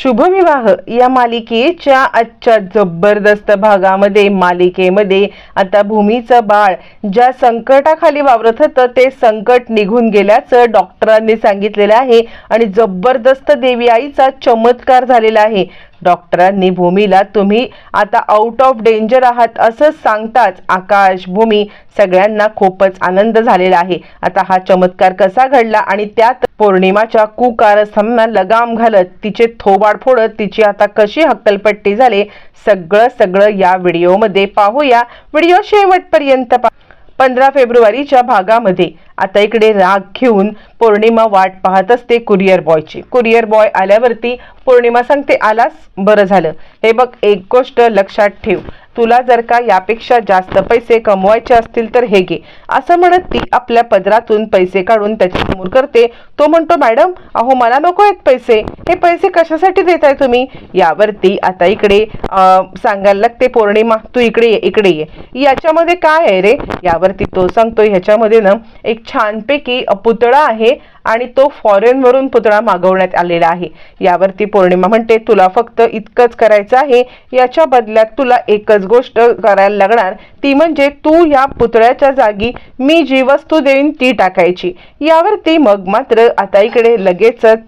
शुभविवाह. या मालिकेच्या आजच्या जबरदस्त भागामध्ये मालिकेमध्ये आता भूमीचं बाळ ज्या संकटाखाली वावरत होतं ते संकट निघून गेल्याचं डॉक्टरांनी सांगितलेलं आहे आणि जबरदस्त देवी आईचा चमत्कार झालेला आहे. डॉक्टरांनी भूमीला तुम्ही आता आउट ऑफ डेंजर आहात असं सांगताच आकाश भूमी सगळ्यांना खूपच आनंद झालेला आहे. आता हा चमत्कार कसा घडला आणि त्यात पौर्णिमाच्या कुकारस्थांना लगाम घालत तिचे थोबाड फोडत तिची आता कशी हक्कलपट्टी झाली सगळं सगळं या व्हिडिओमध्ये पाहूया. व्हिडिओ शेवटपर्यंत पा पंधरा फेब्रुवारीच्या भागामध्ये आता इकडे राग घेऊन पौर्णिमा वाट पाहत असते कुरिअर बॉयची. कुरिअर बॉय आल्यावरती पौर्णिमा सांगते आलास? बरं झालं. हे बघ एक गोष्ट लक्षात ठेव. तुला जर का यापेक्षा जास्त पैसे कमवायचे असतील तर हे घे. असं म्हणत ती आपल्या पदरातून पैसे काढून त्याच्यासमोर करते. तो म्हणतो मॅडम अहो मला नको आहेत पैसे. हे पैसे कशासाठी देताय तुम्ही? यावरती आता इकडे सांगायला लागते पौर्णिमा तू इकडे ये इकडे ये. याच्यामध्ये काय आहे रे? यावरती तो सांगतो ह्याच्यामध्ये ना एक छानपैकी पुतळा आहे आणि तो फॉरेनवरून पुतळा मागवण्यात आलेला आहे. यावरती पौर्णिमा म्हणते तुला फक्त इतकंच करायचं आहे याच्या बदल्यात तुला एकच गोष्ट करायला लागणार. ती म्हणजे तू या पुतळ्याच्या जागी मी जी वस्तू देईन ती टाकायची. यावरती मग मात्र आता इकडे लगेचच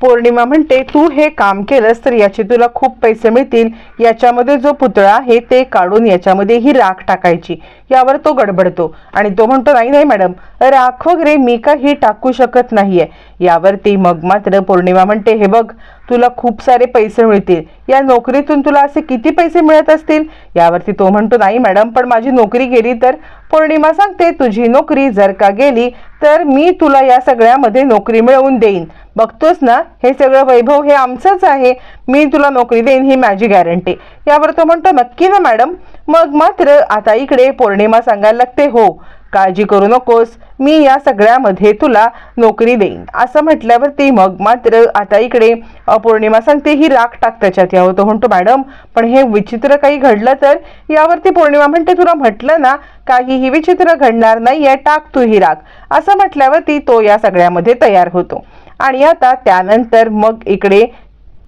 पौर्णिमा म्हणते तू हे काम केलंस तर याचे तुला खूप पैसे मिळतील. याच्यामध्ये जो पुतळा आहे ते काढून याच्यामध्ये ही राख टाकायची. यावर तो गडबडतो. आणि तो म्हणतो नाही नाही मॅडम. राख वगैरे मी काही टाकू शकत नाहीये. यावरती मग मात्र पौर्णिमा म्हणते हे बघ तुला खूप सारे पैसे मिळतील. या नोकरीतून तुला असे किती पैसे मिळत असतील? यावरती तो म्हणतो नाही मॅडम पण माझी नोकरी गेली तर पौर्णिमा सांगते. तुझी नोकरी जर का गेली तर मी तुला या सगळ्यामध्ये नोकरी मिळवून देईन. बघतोस ना हे सगळं वैभव हे आमचंच आहे. मी तुला नोकरी देईन ही माझी गॅरंटी यावर तो म्हणतो नक्की ना मॅडम मग मात्र आता इकडे पौर्णिमा सांगायला लागते हो काळजी करू नकोस. मी या सगळ्यामध्ये तुला नोकरी देईन. असं म्हटल्यावरती मग मात्र आता इकडे पौर्णिमा सांगते ही राख टाक त्याच्यात. या तो म्हणतो मॅडम पण हे विचित्र काही घडलं तर? यावरती पौर्णिमा म्हणते तुला म्हटलं ना काहीही विचित्र घडणार नाहीये टाक तू ही राख. असं म्हटल्यावरती तो या सगळ्यामध्ये तयार होतो. आणि आता त्यानंतर मग इकडे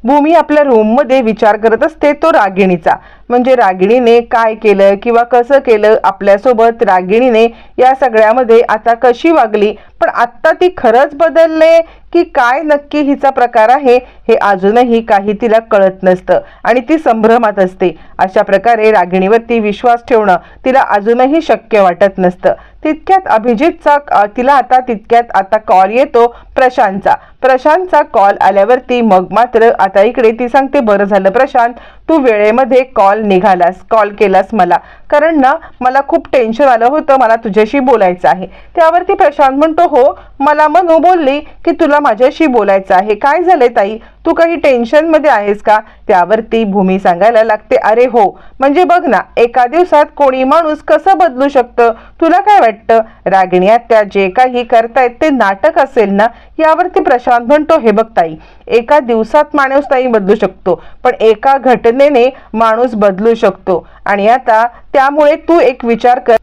भूमी आपल्या रूममध्ये विचार करत असते तो रागिणीचा. म्हणजे रागिणीने काय केलं किंवा कसं केलं आपल्यासोबत रागिणीने या सगळ्यामध्ये आता कशी वागली? पण आत्ता ती खरंच बदलले की काय नक्की हिचा प्रकार आहे हे अजूनही काही तिला कळत नसतं आणि ती संभ्रमात असते. अशा प्रकारे रागिणीवरती विश्वास ठेवणं तिला अजूनही शक्य वाटत नसतं. तितक्यात अभिजितचा तिला आता तितक्यात आता कॉल येतो प्रशांतचा. प्रशांतचा कॉल आल्यावरती मग मात्र आता इकडे ती सांगते बरं झालं प्रशांत तू वेळेमध्ये कॉल निघालास कॉल केलास मला. कारण ना मला खूप टेन्शन आलं होतं मला तुझ्याशी बोलायचं आहे. त्यावरती प्रशांत म्हणतो हो मला मनू बोलली की तुला माझ्याशी बोलायचं आहे. काय झालंय ताई? तू काही टेन्शनमध्ये आहेस का? त्यावरती भूमी सांगायला लागते अरे हो म्हणजे बघ ना एका दिवसात कोणी माणूस कसं बदलू शकतं? तुला काय वाटतं? रागिणी त्या जे काही करतायत ते नाटक असेल ना? यावरती प्रशांत म्हणतो हे बघ ताई एका दिवसात माणूस ताई बदलू शकतो पण एका घटनेने माणूस बदलू शकतो. आणि आता त्यामुळे तू एक विचार कर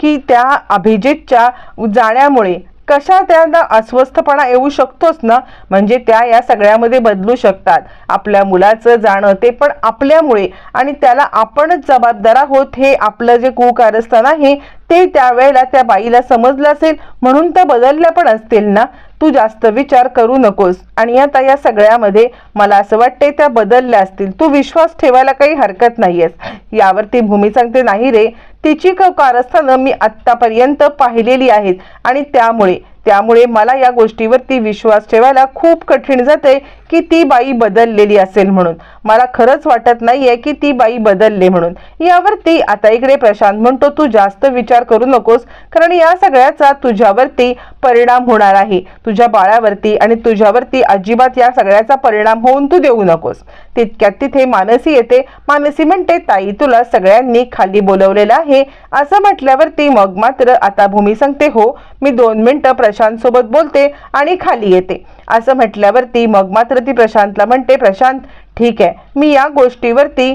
की त्या अभिजितच्या जाण्यामुळे कशा त्यांना अस्वस्थपणा येऊ शकतोच ना? म्हणजे त्या या सगळ्यामध्ये बदलू शकतात. आपल्या मुलाचं जाणं ते पण आपल्यामुळे. आणि त्याला आपणच जबाबदार आहोत हे आपलं जे कुकारस्थान आहे ते त्यावेळेला त्या बाईला समजलं असेल. म्हणून त्या बदलल्या पण असतील ना? तू जास्त विचार करू नकोस. आणि आता या सगळ्यामध्ये मला असं वाटते त्या बदलल्या असतील. तू विश्वास ठेवायला काही हरकत नाहीयेस. यावरती भूमी सांगते नाही रे. तिची क- कारस्थानं मी आत्तापर्यंत पाहिलेली आहेत. आणि त्यामुळे त्यामुळे मला या गोष्टीवरती विश्वास ठेवायला खूप कठीण जाते की ती बाई बदललेली असेल म्हणून. मला खरंच वाटत नाहीये की ती बाई बदलले म्हणून. यावरती आता इकडे प्रशांत म्हणतो तू जास्त विचार करू नकोस कारण या सगळ्याचा तुझ्यावरती परिणाम होणार आहे. तुझ्या बाळावरती आणि तुझ्यावरती अजिबात या सगळ्याचा परिणाम होऊन तू देऊ नकोस. तितक्यात तिथे मानसी येते. मानसी म्हणते ताई तुला सगळ्यांनी खाली बोलवलेलं आहे. असं म्हटल्यावरती मग मात्र आता भूमी सांगते हो मी दोन मिनिटं प्रशांत सोबत बोलते आणि खाली येते. असं म्हटल्यावरती मग मात्र ती प्रशांतला म्हणते प्रशांत ठीक आहे. मी या गोष्टीवरती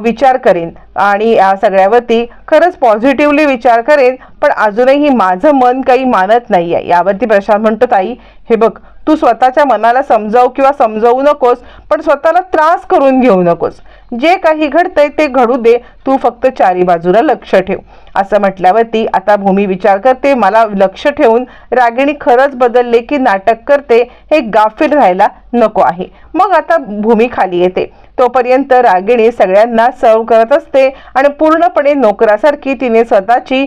विचार करेन आणि या सगळ्यावरती खरंच पॉझिटिव्हली विचार करेन पण अजूनही माझं मन काही मानत नाही आहे यावरती प्रशांत म्हणतो ताई हे बघ तू स्वतःच्या मनाला समजावू किंवा समजावू नकोस पण स्वतःला त्रास करून घेऊ नकोस. जे काही घडतंय ते घडू दे. तू फक्त चारी बाजूला लक्ष ठेव. असं म्हटल्यावरती आता भूमी विचार करते. मला लक्ष ठेवून रागिणी खरंच बदलले की नाटक करते हे गाफील राहायला नको आहे. मग आता भूमी खाली येते. तोपर्यंत रागिणी सगळ्यांना सर्व करत असते आणि पूर्णपणे नोकरासारखी तिने स्वतःची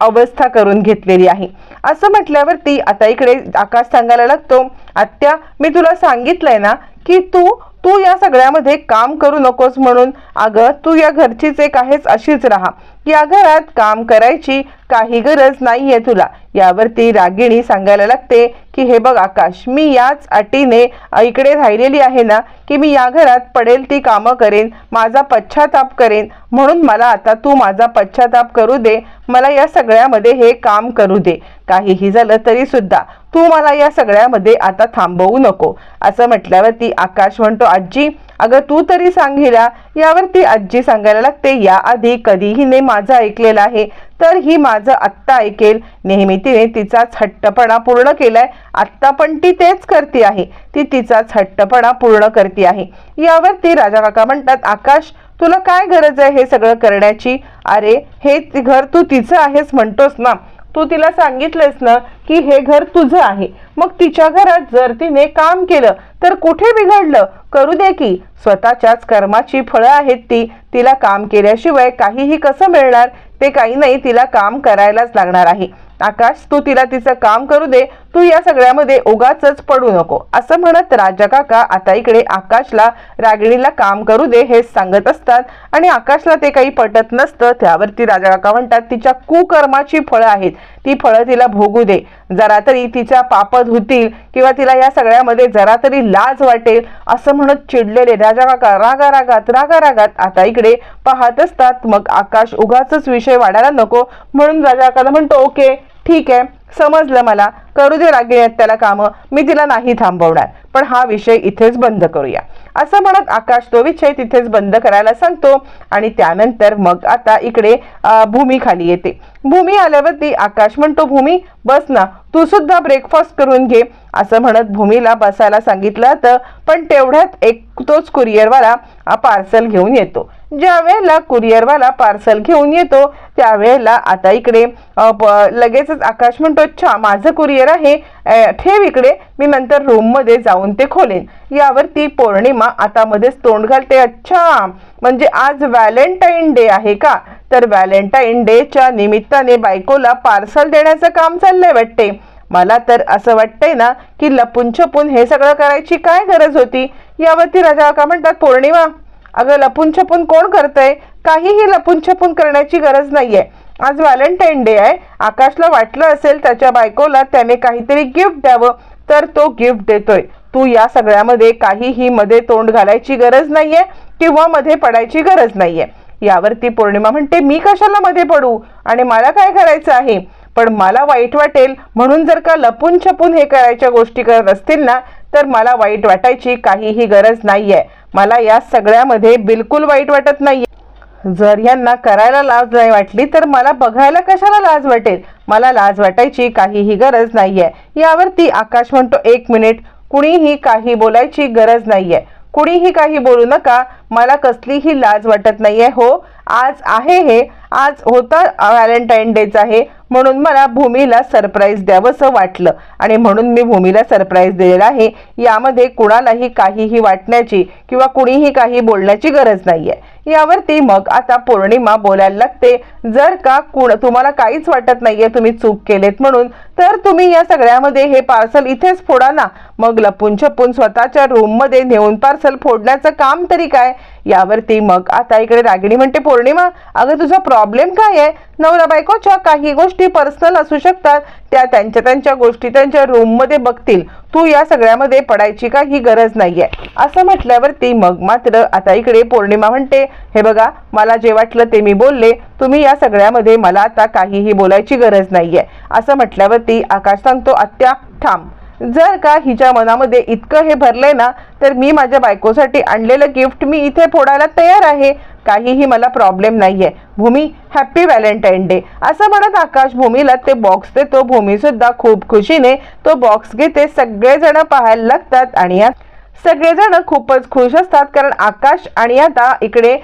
अवस्था करून घेतलेली आहे. असं म्हटल्यावरती आता इकडे आकाश सांगायला लागतो आत्या मी तुला सांगितलंय ना की तू तू या सगळ्यामध्ये काम करू नकोस म्हणून. अगं तू या घरचीच एक आहेस अशीच राहा. या घरात काम करायची काही गरज नाहीये तुला. यावरती रागिणी सांगायला लागते की हे बघ आकाश मी याच अटीने इकडे राहिलेली आहे ना की मी या घरात पडेल ती कामं करेन माझा पश्चाताप करेन. म्हणून मला आता तू माझा पश्चाताप करू दे. मला या सगळ्यामध्ये हे काम करू दे. काहीही झालं तरी सुद्धा तू मला या सगळ्यामध्ये आता थांबवू नको. असं म्हटल्यावरती आकाश म्हणतो आजी अगं तू तरी सांगिला यावरती आजी सांगायला लागते याआधी कधीही ने माझं ऐकलेलं आहे तर ही माझं आत्ता ऐकेल. नेहमी तिने तिचाच हट्टपणा पूर्ण केलाय. आत्ता पण ती तेच करते आहे. ती तिचाच हट्टपणा पूर्ण करते आहे. यावरती राजा काका म्हणतात आकाश तुला काय गरज आहे हे सगळं करण्याची? अरे हे घर तू तिचं आहेस म्हणतोस ना. तू तिला सांगितलंस ना की हे घर तुझं आहे. मग तिच्या घरात जर तिने काम केलं तर कुठे बिघडलं? करू दे की. स्वतःच्याच कर्माची फळं आहेत ती. तिला काम केल्याशिवाय काहीही कसं मिळणार? ते काही नाही तिला काम करायलाच लागणार आहे. आकाश तू तिला तिचं काम करू दे. तू या सगळ्यामध्ये उगाच पडू नको. असं म्हणत राजा काका आता इकडे आकाशला रागिणीला काम करू दे हे सांगत असतात. आणि आकाशला ते काही पटत नसतं. त्यावरती राजा काका म्हणतात तिच्या कुकर्माची फळं आहेत. ती फळं तिला भोगू दे. जरा तरी तिच्या पाप धुतील किंवा तिला या सगळ्यामध्ये जरा तरी लाज वाटेल असं म्हणत चिडलेले राजा काका रागा रागात रागा रागात आता इकडे पाहत असतात. मग आकाश उगाच विषय वाढायला नको. म्हणून राजा काका म्हणतो ओके. ठीक आहे समजलं मला. करू दे रागिणी त्याला कामं. मी तिला नाही थांबवणार. पण हा विषय इथेच बंद करूया. असं म्हणत आकाश तो विषय तिथेच बंद करायला सांगतो आणि त्यानंतर मग आता इकडे भूमीखाली भूमी खाली येते. भूमी आल्यावरती आकाश म्हणतो भूमी बस ना. तू सुद्धा ब्रेकफास्ट करून घे. असं म्हणत भूमीला बसायला सांगितलं तर पण तेवढ्यात एक तोच कुरिअरवाला पार्सल घेऊन येतो. ज्या वेळेला कुरिअरवाला पार्सल घेऊन येतो त्यावेळेला आता इकडे लगेचच आकाश म्हणतो अच्छा माझं कुरिअर आहे ठेव इकडे मी नंतर रूममध्ये जाऊन ते खोलेन. यावरती पौर्णिमा आता मध्येच तोंड घालते अच्छा म्हणजे आज व्हॅलेंटाईन डे आहे का? तर व्हॅलेंटाईन डेच्या निमित्ताने बायकोला पार्सल देण्याचं काम चाललंय वाटते. मला तर असं वाटतंय ना की लपून छपून हे सगळं करायची काय गरज होती? यावरती राजा का म्हणतात पौर्णिमा अगं लपून छपून कोण करतंय? काहीही लपून छपून करण्याची गरज नाहीये. आज व्हॅलेंटाईन डे आहे. आकाशला वाटलं असेल त्याच्या बायकोला त्याने काहीतरी गिफ्ट द्यावं तर तो गिफ्ट देतोय. तू या सगळ्यामध्ये काहीही मध्ये तोंड घालायची गरज नाहीये किंवा मध्ये पडायची गरज नाहीये. यावरती पौर्णिमा म्हणते मी कशाला मध्ये पडू? आणि मला काय करायचं आहे? पण मला वाईट वाटेल. म्हणून जर का लपून छपून हे करायच्या गोष्टी करत असतील ना तर मला वाईट वाटायची काहीही गरज नाहीये. मला या सगळ्यामध्ये बिलकुल वाईट वाटत नाही जर यांना करायला लाज नाही वाटली तर मला बघायला कशाला लाज वाटेल? मला लाज वाटायची काहीही गरज नाहीये. यावरती आकाश म्हणतो एक मिनिट कुणीही काही बोलायची गरज नाहीये. कुणीही काही बोलू नका. मला कसलीही लाज वाटत नाहीये. हो आज आहे हे. आज होता व्हॅलेंटाईन डेच आहे. म्हणून मला भूमीला सरप्राईज द्यावंसं वाटलं. आणि म्हणून मी भूमीला सरप्राईज दिलेला आहे. यामध्ये कुणालाही काहीही वाटण्याची किंवा कुणीही काही बोलण्याची गरज नाही आहे यावरती मग आता पौर्णिमा बोलायला लागते. जर का कुण तुम्हाला काहीच वाटत नाहीये तुम्ही चूक केलेत म्हणून तर तुम्ही या सगळ्यामध्ये हे पार्सल इथेच फोडा ना. मग लपून छपून स्वतःच्या रूममध्ये नेऊन पार्सल फोडण्याचं काम तरी काय? यावरती मग आता इकडे रागिणी म्हणते पौर्णिमा अगं तुझा प्रॉब्लेम काय आहे? नवरा बायकोच्या काही गोष्टी पर्सनल असू शकतात. त्या त्यांच्या त्यांच्या गोष्टी त्यांच्या रूममध्ये बघतील. तू या सगळ्यामध्ये पडायची काही गरज नाहीये. असं म्हटल्यावरती मग मात्र आता इकडे पौर्णिमा म्हणते हे बघा मला जे वाटलं ते मी बोलले. तुम्ही या सगळ्यामध्ये मला आता काहीही बोलायची गरज नाहीये. असं म्हटल्यावरती आकाश सांगतो आत्या ठाम जर का हिच्या मनामध्ये इतकं हे भरलंय ना तर मी माझ्या बायकोसाठी आणलेलं गिफ्ट मी इथे फोडायला तयार आहे. काहीही मला प्रॉब्लेम नाहीये. Bhumi happy Valentine day. असं म्हणत आकाश भूमीला ते बॉक्स देतो. भूमी सुद्धा खूप खुशीने तो बॉक्स घेते. सगळेजण पाहायला लागतात आणि या सगळेजण खूपच खुश असतात कारण आकाश आणि आता इकडे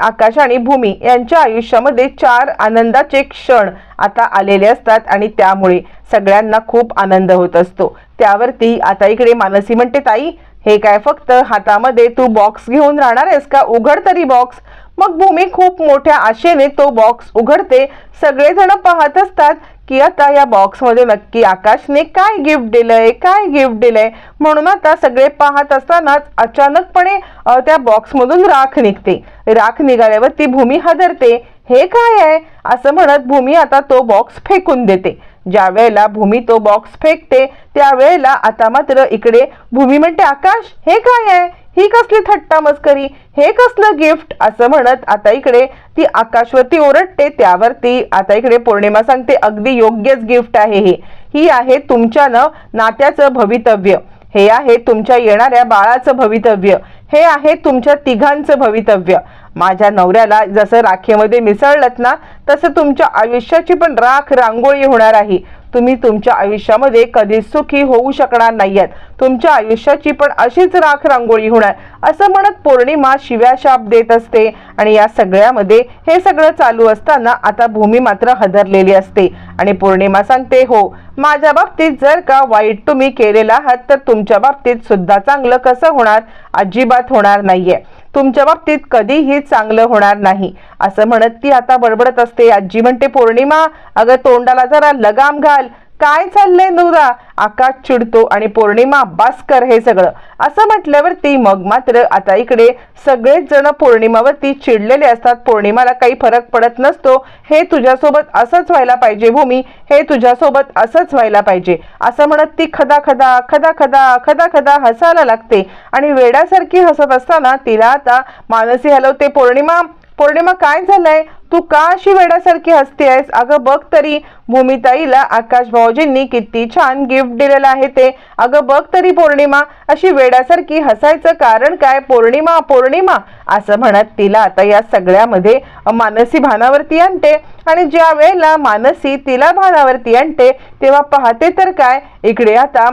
आकाश आणि भूमी यांच्या आयुष्यामध्ये चार आनंदाचे क्षण आता आलेले असतात आणि त्यामुळे सगळ्यांना खूप आनंद होत असतो. त्यावरती आता इकडे मानसी म्हणते ताई हे काय फक्त हातामध्ये तू बॉक्स घेऊन राहणार आहेस का? उघड तरी बॉक्स मग भूमी खूप मोठ्या आशेने तो बॉक्स उघडते. सगळेजण पाहत असतात की आता या बॉक्समध्ये नक्की आकाशने काय गिफ्ट दिलंय काय गिफ्ट दिलंय? म्हणून आता सगळे पाहत असतानाच अचानकपणे त्या बॉक्समधून राख निघते. राख निघाल्यावर ती भूमी हादरते. हे काय आहे? असं म्हणत भूमी आता तो बॉक्स फेकून देते. ज्या वेळेला भूमी तो बॉक्स फेकते त्यावेळेला आता मात्र इकडे भूमी म्हणते आकाश हे काय आहे? ही कसली थट्टा मस्करी हे कसलं गिफ्ट असं म्हणत आता इकडे ती आकाशवरती ओरडते त्यावरती आता इकडे पौर्णिमा सांगते अगदी योग्यच गिफ्ट आहे हे. ही आहे तुमच्या न नात्याचं भवितव्य. हे आहे तुमच्या येणाऱ्या बाळाचं भवितव्य. हे आहे तुमच्या तिघांचं भवितव्य. माझ्या नवऱ्याला जसं राखेमध्ये मिसळलत ना तसं तुमच्या आयुष्याची पण राख रांगोळी होणार आहे. तुम्ही तुमच्या आयुष्यामध्ये कधीच सुखी होऊ शकणार नाहीयेत. तुमच्या आयुष्याची पण अशीच राख रांगोळी होणार. असं म्हणत पौर्णिमा शिव्या शाप देत असते. आणि या सगळ्यामध्ये हे सगळं चालू असताना आता भूमी मात्र हदरलेली असते. आणि पौर्णिमा सांगते हो माझ्या बाबतीत जर का वाईट तुम्ही केलेला आहात तर तुमच्या बाबतीत सुद्धा चांगलं कसं होणार? अजिबात होणार नाहीये. तुमच्या बाबतीत कधीही चांगलं होणार नाही. असं म्हणत ती आता बडबडत असते. आजी म्हणते पौर्णिमा अगं तोंडाला जरा लगाम घाल. काय चाललंय नवरा आकाश चिडतो आणि पौर्णिमा अभ्यास हे सगळं. असं म्हटल्यावरती मग मात्र आता इकडे सगळेच जण पौर्णिमावरती चिडलेले असतात. पौर्णिमाला काही फरक पडत नसतो. हे तुझ्यासोबत असंच व्हायला पाहिजे भूमी. हे तुझ्यासोबत असंच व्हायला पाहिजे. असं म्हणत ती खदा खदा खदा खदा खदा खदा हसायला लागते. आणि वेड्यासारखी हसत असताना तिला आता मानसी हलवते पौर्णिमा पौर्णिमा काय झालंय? तू का अशी वेड्यासारखी हसते आहेस? अगं बघ तरी. भूमिताईला आकाश भाऊजींनी किती छान गिफ्ट दिलेलं आहे ते. अगं बघ तरी पौर्णिमा. अशी वेड्यासारखी हसायचं कारण काय? पौर्णिमा पौर्णिमा. असं म्हणत तिला आता या सगळ्यामध्ये मानसी भानावरती आणते. आणि ज्या वेळेला मानसी तिला भानावरती आणते तेव्हा पाहते तर काय? इकडे आता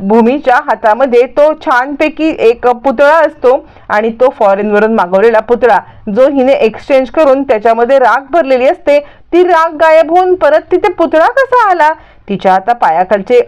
भूमीच्या हातामध्ये तो छानपैकी एक पुतळा असतो. आणि तो फॉरेनवरून मागवलेला पुतळा जो हिने एक्सचेंज करून त्याच्यामध्ये राख भरलेली असते. ती राख गायब होऊन परत तिथे पुतळा कसा आला? तिच्या आता पायाखालचे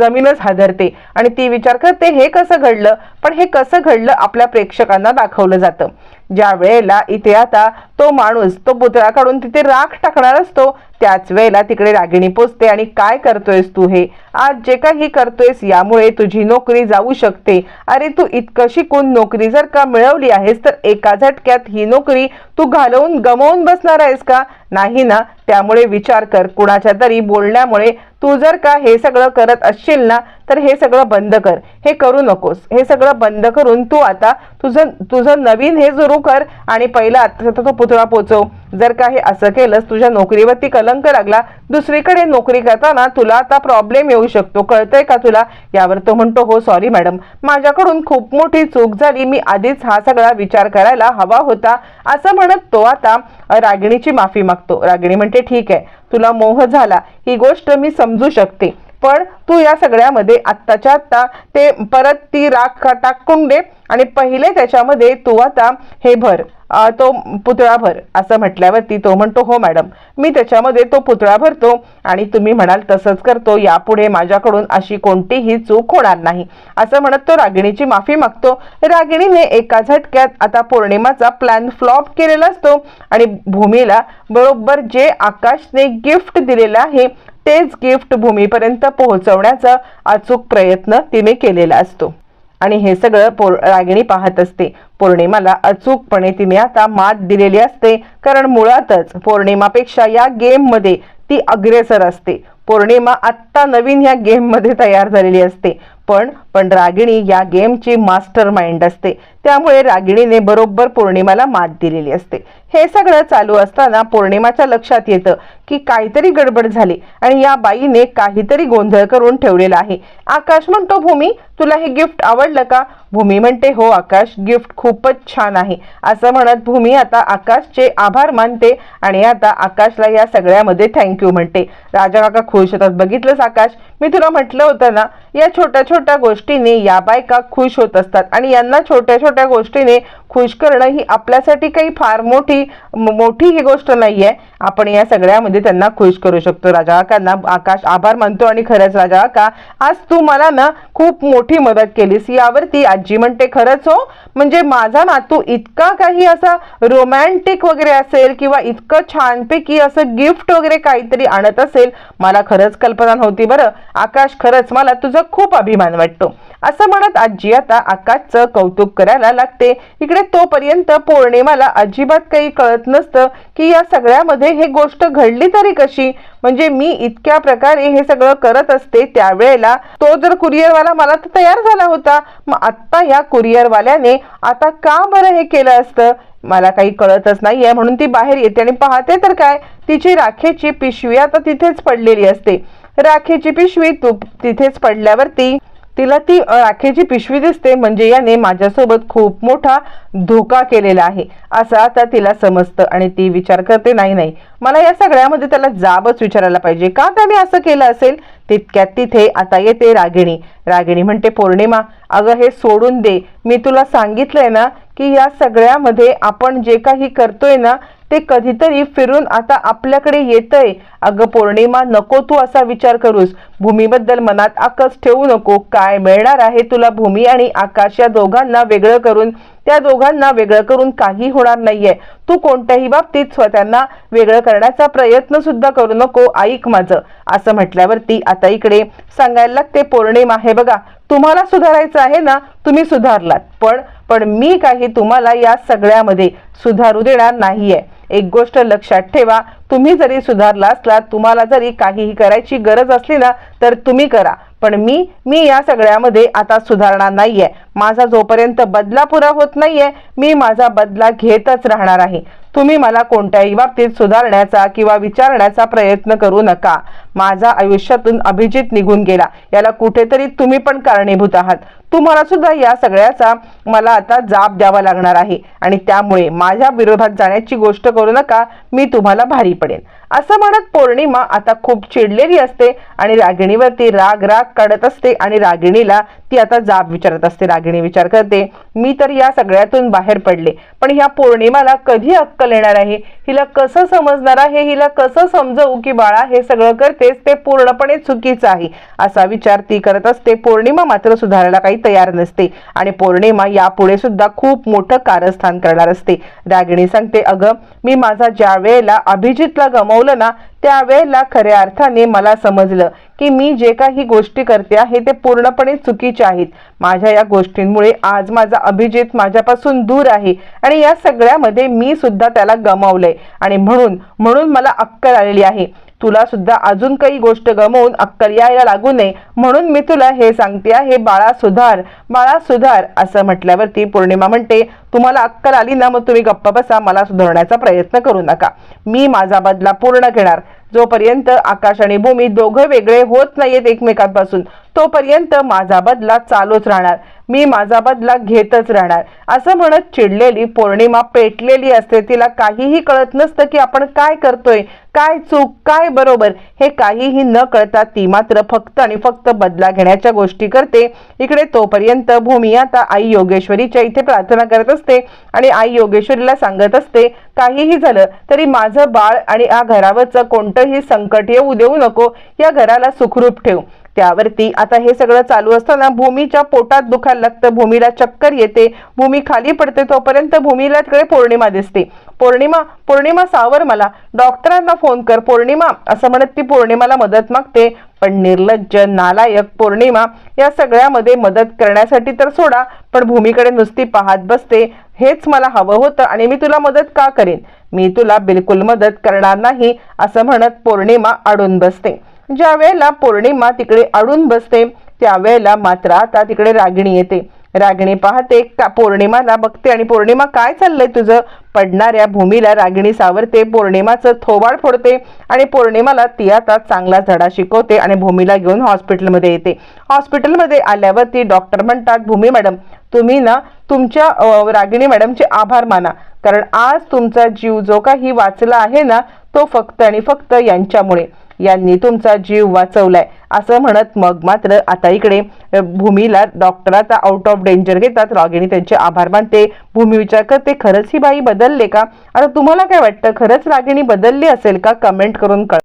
जमीनच हादरते. आणि ती विचार करते हे कसं घडलं? पण हे कसं घडलं? आपल्या प्रेक्षकांना दाखवलं जातं. ज्या वेळेला इथे आता तो माणूस तो पुतळा काढून तिथे राख टाकणार असतो त्याच वेळेला तिकडे रागिणी पोचते आणि काय करतोयस तू हे? आज जे काही करतोयस यामुळे तुझी नोकरी जाऊ शकते. अरे तू इतकं शिकून नोकरी जर का मिळवली आहेस तर एका झटक्यात ही नोकरी तू घालवून गमावून बसणार आहेस का? नाही ना त्यामुळे विचार कर. कुणाच्या तरी बोलण्यामुळे तू जर का हे सगळं करत असशील ना तर हे सगळं बंद कर. हे करू नकोस. हे सगळं बंद करून तू आता तुझं तुझं नवीन हे सुरू कर आणि पहिला आता तो पुतळा पोचव. जर का हे असं केलंस तुझ्या नोकरीवरती कलंक लागला दुसरीकडे नोकरी करताना तुला आता प्रॉब्लेम येऊ शकतो. कळतंय का तुला? यावर तो म्हणतो हो सॉरी मॅडम माझ्याकडून खूप मोठी चूक झाली. मी आधीच हा सगळा विचार करायला हवा होता. असं म्हणत तो आता रागिणीची माफी मागतो. रागिणी म्हणते ठीक आहे. तुला मोह झाला. ही गोष्ट मी समजू शकते. पण तू या सगळ्यामध्ये आत्ताच्या आत्ता ते परत ती राख टाकून दे आणि पहिले त्याच्यामध्ये तू आता हे भर. तो पुतळा भर असं म्हटल्यावरती तो म्हणतो हो मॅडम मी त्याच्यामध्ये तो पुतळा भरतो आणि तुम्ही म्हणाल तसंच करतो यापुढे माझ्याकडून अशी कोणतीही चूक होणार नाही. असं म्हणत तो रागिणीची माफी मागतो. रागिणीने एका झटक्यात आता पौर्णिमाचा प्लॅन फ्लॉप केलेला असतो आणि भूमीला बरोबर जे आकाशने गिफ्ट दिलेलं आहे तेच गिफ्ट भूमीपर्यंत पोहोचवण्याचा अचूक प्रयत्न तिने केलेला असतो. आणि हे सगळं पौर रागिणी पाहत असते. पौर्णिमाला अचूकपणे तिने आता मात दिलेली असते. कारण मुळातच पौर्णिमापेक्षा या गेममध्ये ती अग्रेसर असते. पौर्णिमा आत्ता नवीन या गेममध्ये तयार झालेली असते. पण पण रागिणी या गेमची मास्टर माइंड असते. त्यामुळे रागिणीने बरोबर पौर्णिमाला मात दिलेली असते. हे सगळं चालू असताना पौर्णिमाच्या लक्षात येतं की काहीतरी गडबड झाली आणि या बाईने काहीतरी गोंधळ करून ठेवलेला आहे. आकाश म्हणतो भूमी तुला हे गिफ्ट आवडलं का? भूमी म्हणते हो आकाश गिफ्ट खूपच छान आहे. असं म्हणत भूमी आता आकाशचे आभार मानते आणि आता आकाशला या सगळ्यामध्ये थँक्यू म्हणते. राजा काका खुश होतात. बघितलंच आकाश? मी तुला म्हटलं होतं ना या छोट्या छोट्या गोष्टीने या बायका खुश होत असतात. आणि यांना छोट्या छोट्या गोष्टीने खुश करणं ही आपल्यासाठी काही फार मोठी मोठी ही गोष्ट नाहीये. आपण या सगळ्यामध्ये त्यांना खुश करू शकतो. राजा काकांना आकाश आभार मानतो आणि खरंच राजा का आज तू मला ना खूप मोठी मदत केलीस. यावरती आजी म्हणते खरंच हो म्हणजे माझा नातू इतका काही असा रोमॅन्टिक वगैरे असेल किंवा इतकं छानपैकी असं गिफ्ट वगैरे काहीतरी आणत असेल मला खरंच कल्पना नव्हती बरं. आकाश खरंच मला तुझा खूप अभिमान वाटतो. असं म्हणत आजी आता आकाशचं कौतुक करायला लागते. इकडे तोपर्यंत पौर्णिमाला अजिबात काही कळत नसतं की या सगळ्यामध्ये हे गोष्ट घडली तरी कशी. म्हणजे मी इतक्या प्रकारे हे सगळं करत असते त्यावेळेला तो जर कुरिअरवाला मला तर तयार झाला होता. मग आत्ता या कुरिअरवाल्याने आता का बरं हे केलं असतं? मला काही कळतच नाहीये म्हणून ती बाहेर येते आणि पाहते तर काय? तिची राखेची पिशवी आता तिथेच पडलेली असते. राखेची पिशवी तू तिथेच पडल्यावरती तिला ती राखेची पिशवी दिसते म्हणजे याने माझ्यासोबत खूप मोठा धोका केलेला आहे. असं आता तिला समजतं आणि ती विचार करते नाही नाही मला या सगळ्यामध्ये त्याला जाबच विचारायला पाहिजे. का त्याने असं केलं असेल? तितक्यात तिथे आता येते रागिणी. रागिणी म्हणते पौर्णिमा अगं हे सोडून दे. मी तुला सांगितलंय ना की या सगळ्यामध्ये आपण जे काही करतोय ना ते कधीतरी फिरून आता आपल्याकडे येतंय. अगं पौर्णिमा नको तू असा विचार करूस. भूमीबद्दल मनात आकस ठेवू नको. काय मिळणार आहे तुला भूमी आणि आकाश या दोघांना वेगळं करून? त्या दोघांना वेगळं करून काही होणार नाहीये. तू कोणत्याही बाबतीत स्वतःना वेगळं करण्याचा प्रयत्न सुद्धा करू नको ऐक माझं. असं म्हटल्यावरती आता इकडे सांगायला लागते पौर्णिमा. हे बघा तुम्हाला सुधारायचं आहे ना तुम्ही सुधारलात. पण पण मी काही तुम्हाला या सगळ्यामध्ये सुधारू देणार नाहीये. एक गोष्ट लक्षात ठेवा तुम्ही जरी सुधारला असला तुम्हाला जरी काहीही करायची गरज असली ना तर तुम्ही करा. पण मी मी या सगळ्यामध्ये आता सुधारणार नाहीये. माझा जोपर्यंत बदला पुरा होत नाहीये मी माझा बदला घेतच राहणार आहे. तुम्ही मला कोणत्याही बाबतीत सुधारण्याचा किंवा विचारण्याचा प्रयत्न करू नका. माझा आयुष्यातून अभिजित निघून गेला. याला कुठेतरी तुम्ही पण कारणीभूत आहात. तुम्हाला सुद्धा या सगळ्याचा मला आता जाब द्यावा लागणार आहे. आणि त्यामुळे माझ्या विरोधात जाण्याची गोष्ट करू नका. मी तुम्हाला भारी पडेन. असं म्हणत पौर्णिमा आता खूप चिडलेली असते आणि रागिणीवरती राग राग काढत असते आणि रागिणीला ती आता जाब विचारत असते. रागिणी विचार करते मी तर या सगळ्यातून बाहेर पडले पण ह्या पौर्णिमाला कधी अक्कल येणार आहे? हिला कसं समजणार आहे? हिला कसं समजवू की बाळा हे सगळं करतेस ते पूर्णपणे चुकीचं आहे. असा विचार ती करत असते. पौर्णिमा मात्र सुधारायला काही तयार नसते आणि पौर्णिमा यापुढे सुद्धा खूप मोठं कारस्थान करणार असते. रागिणी सांगते अगं मी माझा ज्या वेळेला अभिजितला गमावलं ना त्यावेळेला खऱ्या अर्थाने मला समजलं की मी जे काही गोष्टी करते आहे ते पूर्णपणे चुकीचे आहेत. माझ्या या गोष्टींमुळे आज माझा अभिजित माझ्यापासून दूर आहे आणि या सगळ्यामध्ये मी सुद्धा त्याला गमावलंय. आणि म्हणून म्हणून मला अक्कल आलेली आहे. तुला सुद्धा अजून काही गोष्ट गमवून अक्कल यायला लागू नये. म्हणून मी तुला हे सांगते आहे बाळा सुधार बाळा सुधार असं म्हटल्यावरती पौर्णिमा म्हणते तुम्हाला अक्कल आली ना मग तुम्ही गप्पा बसा मला सुधारण्याचा प्रयत्न करू नका. मी माझा बदला पूर्ण घेणार. जोपर्यंत आकाश आणि भूमी दोघं वेगळे होत नाहीयेत एकमेकांपासून तोपर्यंत माझा बदला चालूच राहणार. मी माझा बदला घेतच राहणार. असं म्हणत चिडलेली पौर्णिमा पेटलेली असते तिला काहीही कळत नसतं की आपण काय करतोय. काय चूक काय बरोबर हे काहीही न कळता ती मात्र फक्त आणि फक्त बदला घेण्याच्या गोष्टी करते. इकडे तोपर्यंत भूमी आता आई योगेश्वरीच्या इथे प्रार्थना करत असते आणि आई योगेश्वरीला सांगत असते काहीही झालं तरी माझं बाळ आणि या घरावरचं कोणतंही संकट येऊ देऊ नको या घराला सुखरूप ठेव. त्यावरती आता हे सगळं चालू असताना भूमीच्या पोटात दुखायला लागतं. भूमीला चक्कर येते. भूमी खाली पडते तोपर्यंत भूमीला तिकडे पौर्णिमा दिसते. पौर्णिमा पौर्णिमा सावर मला. डॉक्टरांना फोन कर पौर्णिमा. असं म्हणत ती पौर्णिमाला मदत मागते. पण निर्लज्ज नालायक पौर्णिमा या सगळ्यामध्ये मदत करण्यासाठी तर सोडा पण भूमीकडे नुसती पाहत बसते. हेच मला हवं होतं आणि मी तुला मदत का करेन? मी तुला बिलकुल मदत करणार नाही असं म्हणत पौर्णिमा अडून बसते. ज्या वेळेला पौर्णिमा तिकडे अडून बसते त्यावेळेला मात्र आता तिकडे रागिणी येते. रागिणी पाहते का पौर्णिमाला बघते आणि पौर्णिमा काय चाललंय तुझं? पडणाऱ्या भूमीला रागिणी सावरते पौर्णिमाचं थोबाड फोडते आणि पौर्णिमाला ती आता चांगला धडा शिकवते आणि भूमीला घेऊन हॉस्पिटलमध्ये येते. हॉस्पिटलमध्ये आल्यावरती डॉक्टर म्हणतात भूमी मॅडम तुम्ही ना तुमच्या रागिणी मॅडमचे आभार माना. कारण आज तुमचा जीव जो काही वाचला आहे ना तो फक्त आणि फक्त यांच्यामुळे. यांनी तुमचा जीव वाचवलाय. असं म्हणत मग मात्र आता इकडे भूमीला डॉक्टराचा आउट ऑफ डेंजर घेतात रागिणी त्यांचे आभार मानते. भूमी विचार करते खरंच ही बाई बदलले का? आता तुम्हाला काय वाटतं? खरंच रागिणी बदलली असेल का? कमेंट करून कळ